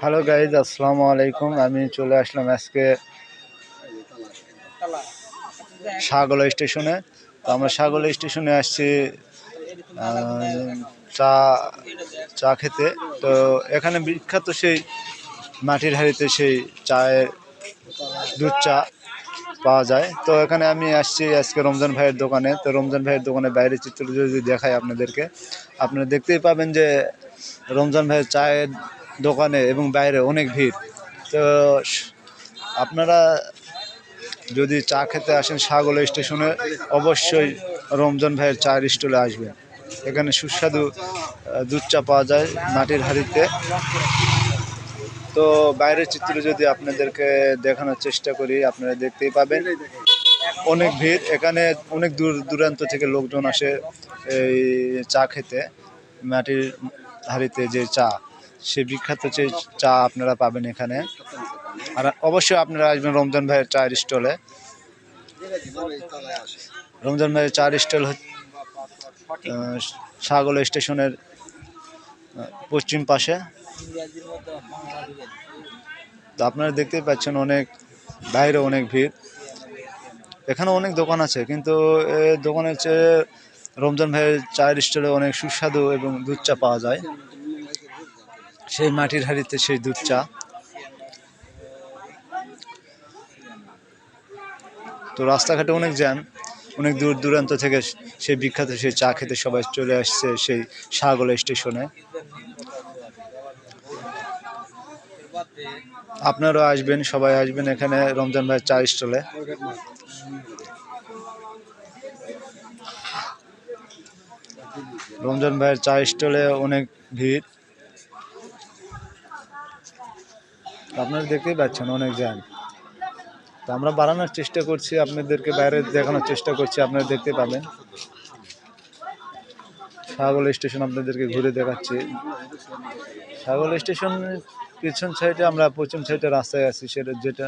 Hello guys আসসালামু আলাইকুম। আমি চলে আসলাম আজকে সাগলা স্টেশনে। তো আমরা সাগলা স্টেশনে আসছি চা চা খেতে। তো এখানে বিখ্যাত সেই মাটির হাড়িতে সেই চায়ের দুধ চা পাওয়া যায়। তো এখানে আমি আসছি আজকে রমজান ভাইয়ের দোকানে। তো রমজান ভাইয়ের দোকানে বাইরের চিত্র যদি দেখাই আপনাদেরকে, আপনারা দেখতেই পাবেন যে রমজান ভাইয়ের চায়ের দোকানে এবং বাইরে অনেক ভিড়। তো আপনারা যদি চা খেতে আসেন সাগলা স্টেশনে, অবশ্যই রমজান ভাইয়ের চায়ের স্টলে আসবেন। এখানে সুস্বাদু দুধ চা পাওয়া যায় মাটির হাঁড়িতে। তো বাইরের চিত্র যদি আপনাদেরকে দেখানোর চেষ্টা করি, আপনারা দেখতেই পাবেন অনেক ভিড়। এখানে অনেক দূর দূরান্ত থেকে লোকজন আসে এই চা খেতে, মাটির হাঁড়িতে যে চা। সে বিখ্যাত যে চা আপনারা পাবেন এখানে। আর অবশ্যই আপনারা আসবেন রমজান ভাইয়ের চায়ের স্টলে। রমজান ভাইয়ের চায়ের স্টল সাগলা স্টেশনের পশ্চিম পাশে। তো আপনারা দেখতেই পাচ্ছেন অনেক, বাইরে অনেক ভিড়। এখানে অনেক দোকান আছে, কিন্তু এই দোকানের চেয়ে রমজান ভাইয়ের চায়ের স্টলে অনেক সুস্বাদু এবং দুধ চা পাওয়া যায়। সেই মাটির হাঁড়িতে সেই দুধ চা। তো রাস্তাঘাটে অনেক জ্যাম, অনেক দূর দূরান্ত থেকে সেই বিখ্যাত সেই চা খেতে সবাই চলে আসছে সেই সাগলা স্টেশনে। আপনারাও আসবেন, সবাই আসবেন এখানে রমজান ভাইয়ের চা স্টলে। রমজান ভাইয়ের চা স্টলে অনেক ভিড়। আপনারা দেখতেই পাচ্ছেন অনেক জ্যাম। তো আমরা বাড়ানোর চেষ্টা করছি, আপনাদেরকে বাইরে দেখানোর চেষ্টা করছি, আপনারা দেখতে পাবেন। সাগল স্টেশন আপনাদেরকে ঘুরে দেখাচ্ছি। সাগল স্টেশন পিছন সাইডে আমরা পশ্চিম সাইডে রাস্তায় আছি, সেটা যেটা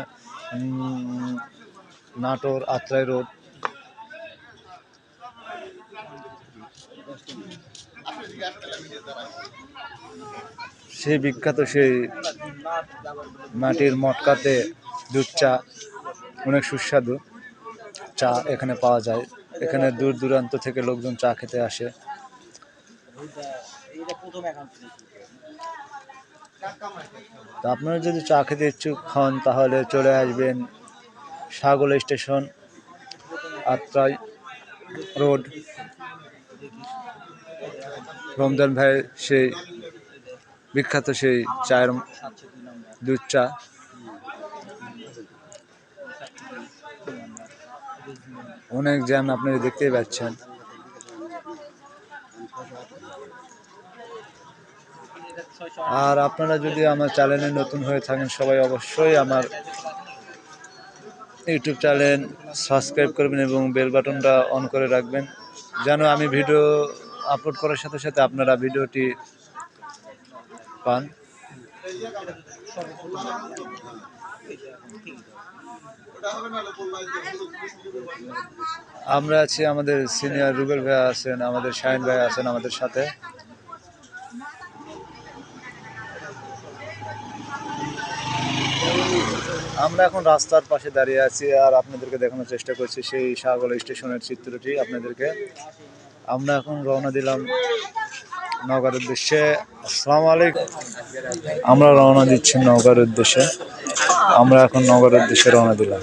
নাটোর আত্রাই রোড। সেই বিখ্যাত সেই মাটির মটকাতে দুধ চা, অনেক সুস্বাদু চা এখানে পাওয়া যায়। এখানে দূর দূরান্ত থেকে লোকজন চা খেতে আসে। আপনারা যদি চা খেতে ইচ্ছুক হন, তাহলে চলে আসবেন সাগল স্টেশন, আত্রাই রোড। রমজান ভাইয়ের সেই বিখ্যাত সেই চায়ের দুধ চা। অনেক জ্যাম আপনারা দেখতেই পাচ্ছেন। আর আপনারা যদি আমার চ্যানেলে নতুন হয়ে থাকেন, সবাই অবশ্যই আমার ইউটিউব চ্যানেল সাবস্ক্রাইব করবেন এবং বেল বাটনটা অন করে রাখবেন, যেন আমি ভিডিও আপলোড করার সাথে সাথে আপনারা ভিডিওটি পান। আমরা আছি আমাদের সিনিয়র রুবেল ভাই আছেন, আমাদের শাহিন ভাই আছেন আমাদের সাথে। আমরা এখন রাস্তার পাশে দাঁড়িয়ে আছি আর আপনাদেরকে দেখানোর চেষ্টা করছি সেই সাগর স্টেশনের চিত্রটি আপনাদেরকে। আমরা এখন রওনা দিলাম নগর উদ্দেশ্যে। আসসালামু আলাইকুম। আমরা রওনা দিচ্ছি নগর উদ্দেশ্যে। আমরা এখন নগর উদ্দেশ্যে রওনা দিলাম।